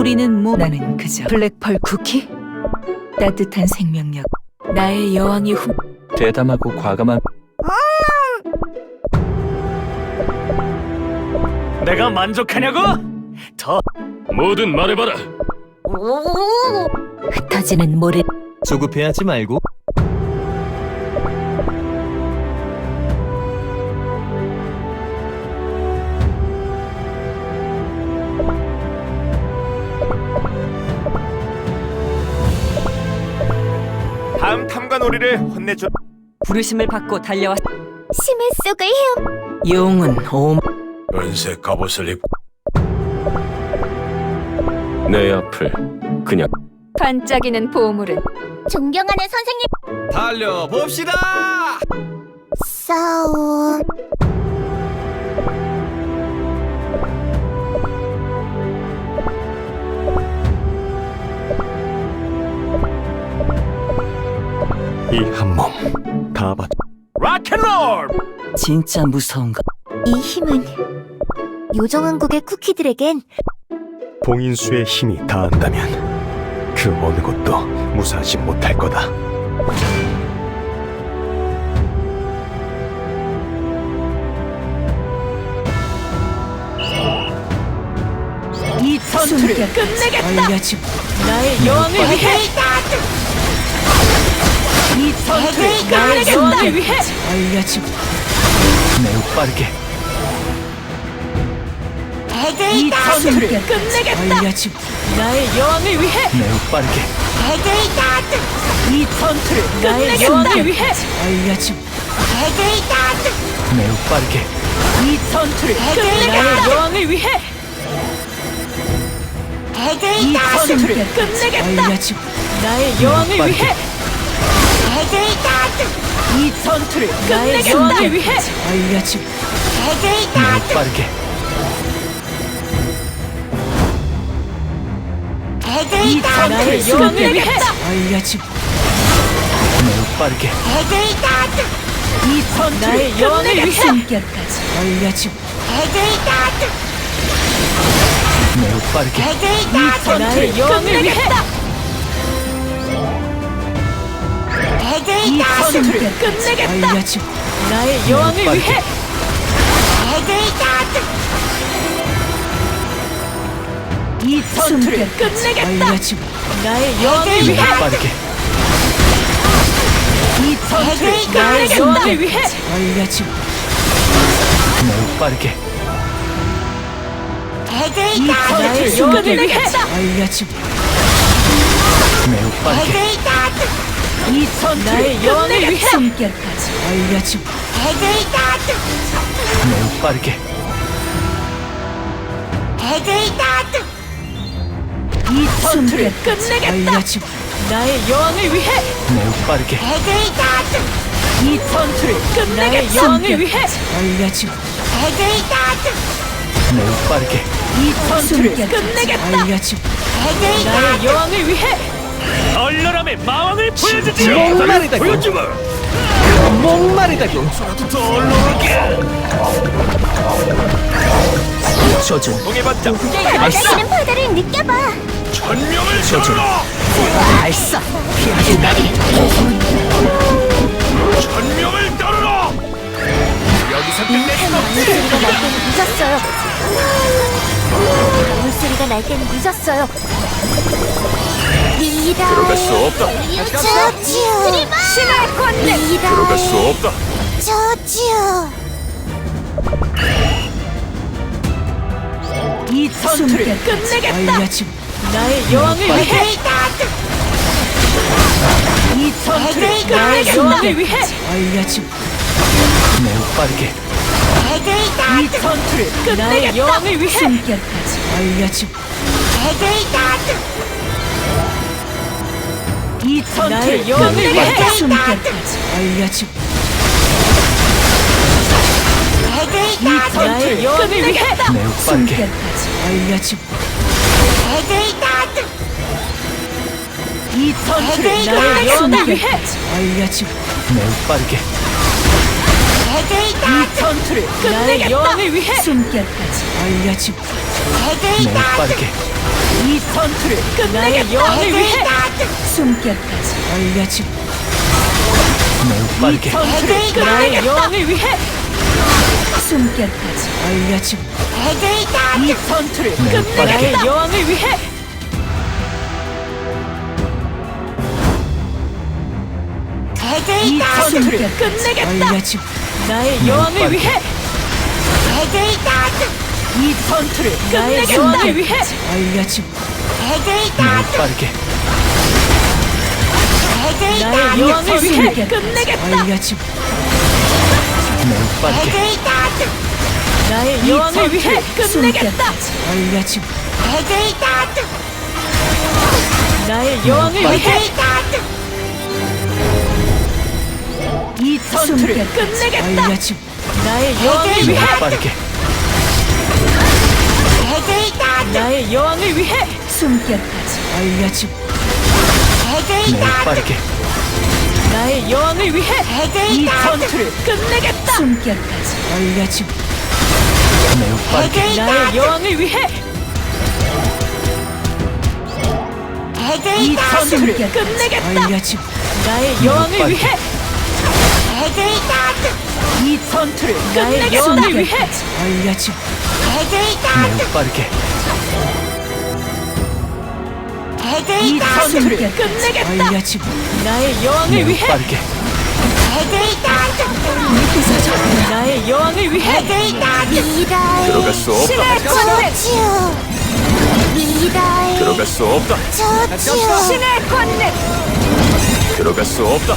우리는 뭐 나는 그저 블랙펄 쿠키? 따뜻한 생명력 나의 여왕이 후 대담하고 과감한 내가 만족하냐고? 더 뭐든 말해봐라. 흩어지는 모래 조급해하지 말고 다음 탐관오리를 혼내줘. 부르심을 받고 달려왔 심해 속을 헤엄. 용은 옴. 은색 갑옷을 입고. 내 앞을 그냥. 반짝이는 보물은 존경하는 선생님. 달려 봅시다. 싸움 이 한 몸 다 받. 락앤롤. 진짜 무서운가 이 힘은 요정왕국의 쿠키들에겐 봉인수의 힘이 닿는다면 그 어느 것도 무사하지 못할 거다. 이 전투를 끝내겠다 알려주고 나의 여왕을 위해 나의 여왕을 위해 알려주고. 매우 빠르게. 이 전투를 끝내겠다. 알려주고. 나의 여왕을 위해? 매우 빠르게. 이 전투를 나의 여왕을 위해? 알려주고. 매우 빠르게. 이 전투를 끝내겠다 나의 여왕을 위해? 이 전투를 끝내겠다. 알려주고. 나의 여왕을. 위해 이 전투를 나의 여왕을 위해. 알려주고 매우 빠르게. 이 전투를 여왕을 위해 알려주고 매우 빠르게. 이 전투를 나의 여왕을 위해. 숨결까지 알려주고 매우 빠르게. 이 전투를 여왕을 위해 이 전투를 끝내겠다. 알려주고 나의 여왕을. 위해 이 전투를 끝내겠다. 알려주고 나의 여왕을 위해 빠르게. 이 전투를 나의 여왕을 위해 알려주고 매우 빠르게. 이 전투를 여왕을 위해 알려주고 매우 빠르게 이 전투를 나의 여왕을 위해 숨결까지 알려주고 매우 빠르게. 이 전투를 끝내겠다. 알려주고 나의 여왕을 위해. 매우 빠르게. 이 전투를 끝내겠다. 여왕을 위해. 알려주고 매우 빠르게. 이 전투를 끝내겠다. 알려주고 나의 여왕을 위해 얼려람의 마왕을 보여주지. 목마르다고. 보여주마. 목마르다고 조준 동해반장 날아가는 바다를 느껴봐 천명을 저주라. 알싸 천명을 따르라. 여기서 없지. 물소리가 날 때는 늦었어요 물 소리가 날 때는 늦었어요. 들어갈 수 없다. 저지요 신을 건네 미라 들어갈 수 없다. 저지요 이 전투를 끝내겠다. 나의 여왕을 위해. 이 전투를 나의 여왕을 위해. 알려주고 매우 빠르게 이 전투를 끝내겠다 여왕을 위해 숨결까지 알려주고 이 전투를 여왕을 위해 숨결까지 알려주고 이 전투를 여왕을 위해 매우 빠르게. 숨결까지 알려주고 이 전투를 나의 여왕을 위해 알려주고 매우 빠르게 이 전투를 나의 여왕을 위해 숨결까지 알려주고 매우 빠르게. 이 전투를 나의 여왕을 위해 숨결까지 알려주고 매우 빠르게. 전투를 나의 여왕을 위해 숨결까지 알려주고 이 전투를 매우 끝내 빠르게. 나의 여왕을 위해 이 전투를 끝내겠다. 알려주고 나의 여왕을 빠르게. 위해 이 전투를 나의 여왕을 위해 알려주고 매우 빠르게. 나의 여왕을 위해 끝내겠다. 알려주고 매우 빠르게. 나의 여왕을 위해 끝내겠다. 알려주고 나의 여왕을. 위해 이 전투를 끝내겠다. 나의 여왕을 위해 빠르게. 나의 여왕을 위해 숨결까지. 알려주고 매우 빠르게. 나의 여왕을 위해 이 전투를 끝내겠다. 숨결까지. 알려주고 매우 빠르게. 나의 여왕을 위해 이 전투를 끝내겠다. 알려주고 나의 여왕을 빠르 게. 위해 이 전투를 나의 여왕을 위해 알려주고 매우 빠르게. 이 전투를 끝내겠다. 알려주고 나의 여왕을 매우 위해. 빠르게. 나의 여왕을 위해. 미라의 들어갈 수 없다. 저주. 미라의 들어갈 수 없다. 저주. 신의 권능. 들어갈 수 없